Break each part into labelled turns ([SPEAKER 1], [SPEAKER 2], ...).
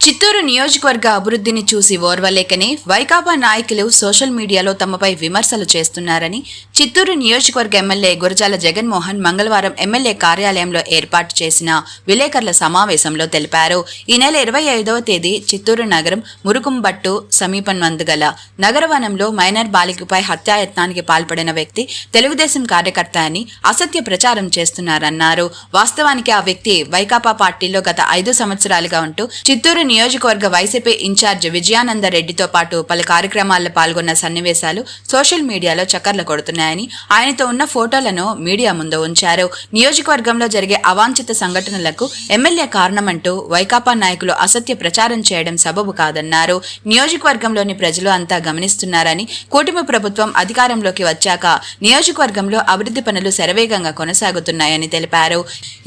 [SPEAKER 1] చిత్తూరు నియోజకవర్గ అభివృద్ధిని చూసి ఓర్వలేకనే వైకాపా నాయకులు సోషల్ మీడియాలో తమపై విమర్శలు చేస్తున్నారని చిత్తూరు నియోజకవర్గ ఎమ్మెల్యే గురజాల జగన్మోహన్ మంగళవారం ఎమ్మెల్యే కార్యాలయంలో ఏర్పాటు చేసిన విలేకరుల సమావేశంలో తెలిపారు. ఈ నెల ఇరవై ఐదవ తేదీ చిత్తూరు నగరం మురుకుంబట్టు సమీపం గల నగరవనంలో మైనర్ బాలికపై హత్యాయత్నానికి పాల్పడిన వ్యక్తి తెలుగుదేశం కార్యకర్త అని అసత్య ప్రచారం చేస్తున్నారన్నారు. వాస్తవానికి ఆ వ్యక్తి వైకాపా పార్టీలో గత ఐదు సంవత్సరాలుగా ఉంటూ చిత్తూరు నియోజకవర్గ వైసీపీ ఇన్ఛార్జ్ విజయానంద రెడ్డితో పాటు పలు కార్యక్రమాల్లో పాల్గొన్న సన్నివేశాలు సోషల్ మీడియాలో చక్కర్లు కొడుతున్నాయని ఆయనతో ఉన్న ఫోటోలను మీడియా ముందు ఉంచారు. నియోజకవర్గంలో జరిగే అవాంఛిత సంఘటనలకు ఎమ్మెల్యే కారణమంటూ వైకాపా నాయకులు అసత్య ప్రచారం చేయడం సబబు కాదన్నారు. నియోజకవర్గంలోని ప్రజలు అంతా గమనిస్తున్నారని కూటమి ప్రభుత్వం అధికారంలోకి వచ్చాక నియోజకవర్గంలో అభివృద్ధి పనులు శరవేగంగా కొనసాగుతున్నాయని తెలిపారు.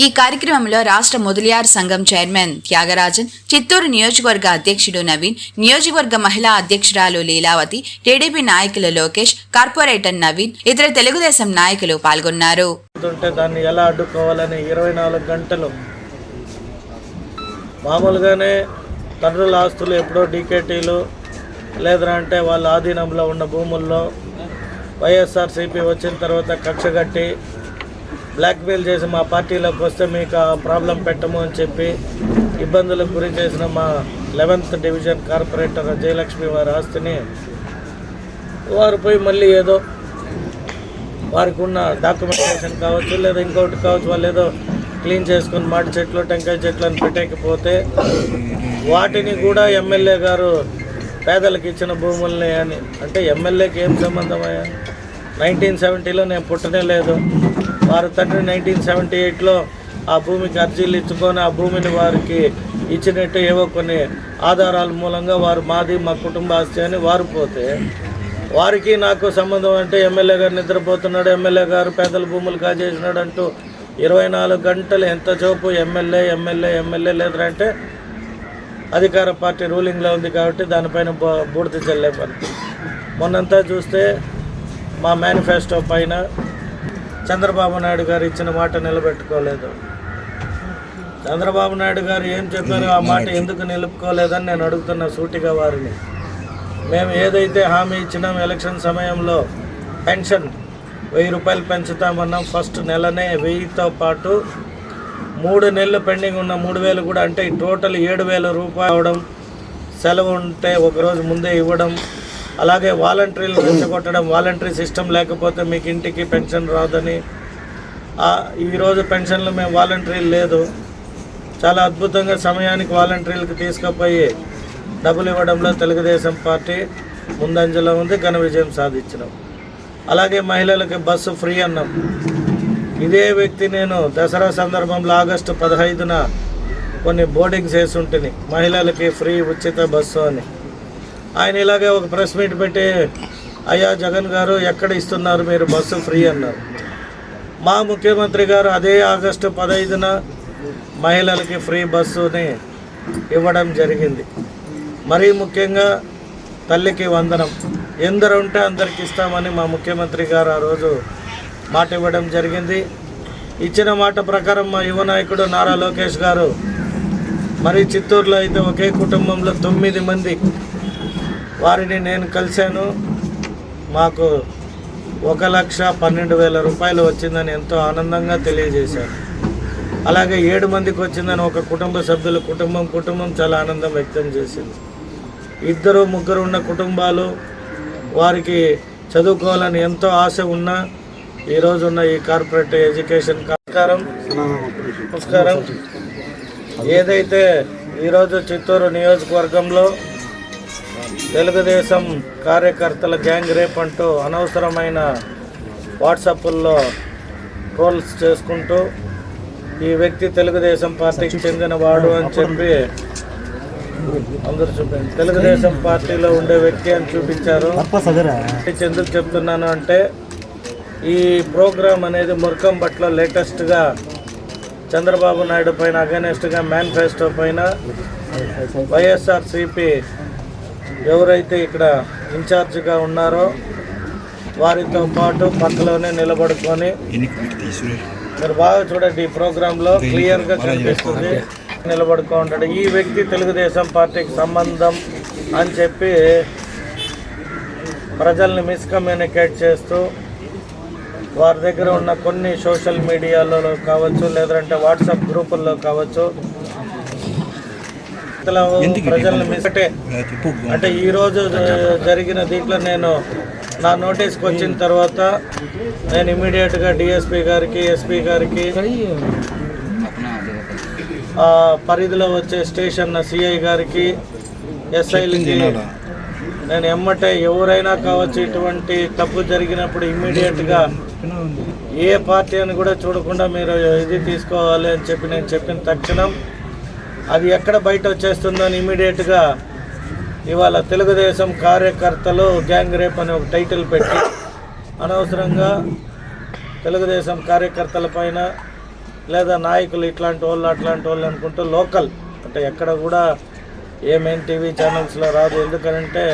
[SPEAKER 1] ఈ కార్యక్రమంలో రాష్ట్ర మొదలియార్ సంఘం చైర్మన్ త్యాగరాజన్ చిత్తూరు నియోజకవర్గ అధ్యక్షుడు నవీన్ నియోజకవర్గ మహిళా అధ్యక్షురాలు లీలావతి టీడీపీ నాయకులు లోకేష్ కార్పొరేటర్ నవీన్ ఇతర తెలుగుదేశం నాయకులు పాల్గొన్నారు.
[SPEAKER 2] దాన్ని ఎలా అడ్డుకోవాలని ఇరవై నాలుగు గంటలు మామూలుగానే తండ్రుల ఆస్తులు ఎప్పుడో డీకేటీలు లేదంటే వాళ్ళ ఆధీనంలో ఉన్న భూముల్లో వైఎస్ఆర్సీపీ వచ్చిన తర్వాత కక్ష కట్టి బ్లాక్మెయిల్ చేసి మా పార్టీలోకి వస్తే మీకు ఆ ప్రాబ్లం పెట్టము అని చెప్పి ఇబ్బందులకు గురి చేసిన మా లెవెన్త్ డివిజన్ కార్పొరేటర్ జయలక్ష్మి వారి ఆస్తిని వారు పోయి మళ్ళీ ఏదో వారికి ఉన్న డాక్యుమెంటేషన్ కావచ్చు లేదా ఇంకొకటి కావచ్చు వాళ్ళు ఏదో క్లీన్ చేసుకుని మాటి చెట్లు టెంకాయ చెట్లు అని పెట్టకపోతే వాటిని కూడా ఎమ్మెల్యే గారు పేదలకు ఇచ్చిన భూముల్ని అని. అంటే ఎమ్మెల్యేకి ఏం సంబంధమయ్యా? నైన్టీన్ సెవెంటీలో నేను పుట్టనే లేదు. వారి తండ్రి నైన్టీన్ సెవెంటీ ఎయిట్లో ఆ భూమికి అర్జీలు ఇచ్చుకొని ఆ భూమిని వారికి ఇచ్చినట్టు ఏవో కొన్ని ఆధారాల మూలంగా వారు మాది మా కుటుంబ ఆస్తి అని వారు పోతే వారికి నాకు సంబంధం అంటే ఎమ్మెల్యే గారు నిద్రపోతున్నాడు ఎమ్మెల్యే గారు పేదల భూములు కాజేసినాడు అంటూ ఇరవై నాలుగు గంటలు ఎంత చూపు ఎమ్మెల్యే ఎమ్మెల్యే ఎమ్మెల్యే లేదంటే అధికార పార్టీ రూలింగ్లో ఉంది కాబట్టి దానిపైన బూడిద చల్లే పని మొన్నంతా చూస్తే మా మేనిఫెస్టో పైన చంద్రబాబు నాయుడు గారు ఇచ్చిన మాట నిలబెట్టుకోలేదు. చంద్రబాబు నాయుడు గారు ఏం చెప్పారో ఆ మాట ఎందుకు నిలుపుకోలేదని నేను అడుగుతున్న సూటిగా వారిని. మేము ఏదైతే హామీ ఇచ్చినాం ఎలక్షన్ సమయంలో పెన్షన్ వెయ్యి రూపాయలు పెంచుతామన్నాం ఫస్ట్ నెలనే వెయ్యితో పాటు మూడు నెలలు పెండింగ్ ఉన్న మూడు వేలు కూడా అంటే టోటల్ ఏడు వేల రూపాయలు అవడం సెలవు ఉంటే ఒకరోజు ముందే ఇవ్వడం అలాగే వాలంటరీలు రెచ్చగొట్టడం వాలంటరీ సిస్టమ్ లేకపోతే మీకు ఇంటికి పెన్షన్ రాదని. ఈరోజు పెన్షన్లు మేము వాలంటరీలు లేదు. చాలా అద్భుతంగా సమయానికి వాలంటరీలకు తీసుకుపోయి డబ్బులు ఇవ్వడంలో తెలుగుదేశం పార్టీ ముందంజలో ఉంది ఘన విజయం సాధించినాం. అలాగే మహిళలకి బస్సు ఫ్రీ అన్నాం. ఇదే వ్యక్తి నేను దసరా సందర్భంలో ఆగస్టు పదహైదున కొన్ని బోర్డింగ్స్ వేసి ఉంటుంది మహిళలకి ఫ్రీ ఉచిత బస్సు అని. ఆయన ఇలాగే ఒక ప్రెస్ మీట్ పెట్టి అయ్యా జగన్ గారు ఎక్కడ ఇస్తున్నారు మీరు బస్సు ఫ్రీ అన్నారు. మా ముఖ్యమంత్రి గారు అదే ఆగస్టు పదహైదున మహిళలకి ఫ్రీ బస్సుని ఇవ్వడం జరిగింది. మరీ ముఖ్యంగా తల్లికి వందనం. ఎందరు ఉంటే అందరికి ఇస్తామని మా ముఖ్యమంత్రి గారు ఆ రోజు మాట ఇవ్వడం జరిగింది. ఇచ్చిన మాట ప్రకారం మా యువ నాయకుడు నారా లోకేష్ గారు మరి చిత్తూరులో అయితే ఒకే కుటుంబంలో తొమ్మిది మంది వారిని నేను కలిశాను. మాకు ఒక లక్ష పన్నెండు వేల రూపాయలు వచ్చిందని ఎంతో ఆనందంగా తెలియజేశారు. అలాగే ఏడు మందికి వచ్చిందని ఒక కుటుంబ సభ్యులు కుటుంబం కుటుంబం చాలా ఆనందం వ్యక్తం చేసింది. ఇద్దరు ముగ్గురు ఉన్న కుటుంబాలు వారికి చదువుకోవాలని ఎంతో ఆశ ఉన్నా ఈరోజు ఉన్న ఈ కార్పొరేట్ ఎడ్యుకేషన్ నమస్కారం. నమస్కారం. ఏదైతే ఈరోజు చిత్తూరు నియోజకవర్గంలో తెలుగుదేశం కార్యకర్తల గ్యాంగ్ రేప్ అంటూ అనవసరమైన వాట్సాప్ల్లో ట్రోల్స్ చేసుకుంటూ ఈ వ్యక్తి తెలుగుదేశం పార్టీకి చెందినవాడు అని చెప్పి అందరు చూపించారు తెలుగుదేశం పార్టీలో ఉండే వ్యక్తి అని చూపించారు. ఎందుకు చెప్తున్నాను అంటే ఈ ప్రోగ్రామ్ అనేది మురకం పట్ల లేటెస్ట్గా చంద్రబాబు నాయుడు పైన అగెనెస్ట్గా మేనిఫెస్టో పైన వైఎస్ఆర్సిపి ఎవరైతే ఇక్కడ ఇన్ఛార్జ్గా ఉన్నారో వారితో పాటు పక్కలోనే నిలబడుకొని మీరు బాగా చూడండి ఈ ప్రోగ్రాంలో క్లియర్గా కనిపిస్తుంది. నిలబడుకో ఉంటాడు. ఈ వ్యక్తి తెలుగుదేశం పార్టీకి సంబంధం అని చెప్పి ప్రజల్ని మిస్కమ్యూనికేట్ చేస్తూ వారి దగ్గర ఉన్న కొన్ని సోషల్ మీడియాలో కావచ్చు లేదంటే వాట్సాప్ గ్రూపుల్లో కావచ్చు ప్రజల్ని మిస్టే అంటే ఈ రోజు జ- జరిగిన దీంట్లో నేను నా నోటీస్కి వచ్చిన తర్వాత నేను ఇమీడియట్గా డిఎస్పి గారికి ఎస్పీ గారికి పరిధిలో వచ్చే స్టేషన్ సిఐ గారికి ఎస్ఐలకి నేను ఎమ్మటే ఎవరైనా కావచ్చు ఇటువంటి తప్పు జరిగినప్పుడు ఇమ్మీడియట్గా ఏ పార్టీ అని కూడా చూడకుండా మీరు ఇది తీసుకోవాలి అని చెప్పి నేను చెప్పిన తక్షణం అది ఎక్కడ బయట వచ్చేస్తుందో అని ఇమీడియట్గా ఇవాళ తెలుగుదేశం కార్యకర్తలు గ్యాంగ్ రేప్ అని ఒక టైటిల్ పెట్టి అనవసరంగా తెలుగుదేశం కార్యకర్తల పైన లేదా నాయకులు ఇట్లాంటి వాళ్ళు అట్లాంటి వాళ్ళు అనుకుంటూ లోకల్ అంటే ఎక్కడ కూడా ఏమేం టీవీ ఛానల్స్లో రాదు. ఎందుకంటే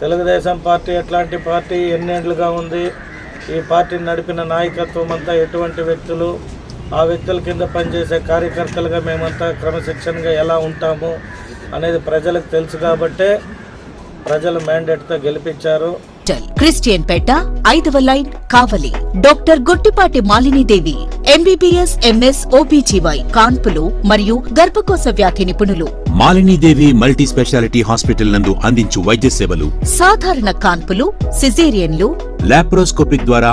[SPEAKER 2] తెలుగుదేశం పార్టీ ఎట్లాంటి పార్టీ ఎన్నేళ్ళుగా ఉంది. ఈ పార్టీని నడిపిన నాయకత్వం అంతా ఎటువంటి వ్యక్తులు ఆ వ్యక్తుల కింద పనిచేసే కార్యకర్తలుగా మేమంతా క్రమశిక్షణగా ఎలా ఉంటాము అనేది ప్రజలకు తెలుసు కాబట్టే ప్రజలు మ్యాండేట్తో గెలిపించారు.
[SPEAKER 3] హాస్పిటల్ క్రిస్టియన్ పేట ఐదవ line Kavali. Doctor Gottipati Malinidevi MBBS MS OBGY కాన్పులు మరియు గర్భకోశ వ్యాధి నిపుణులు.
[SPEAKER 4] మాలినీదేవి మల్టీ స్పెషాలిటీ హాస్పిటల్ నందు అందించు వైద్య సేవలు.
[SPEAKER 3] సాధారణ కాన్పులు సిజేరియన్లు.
[SPEAKER 4] లాప్రోస్కోపిక్ ద్వారా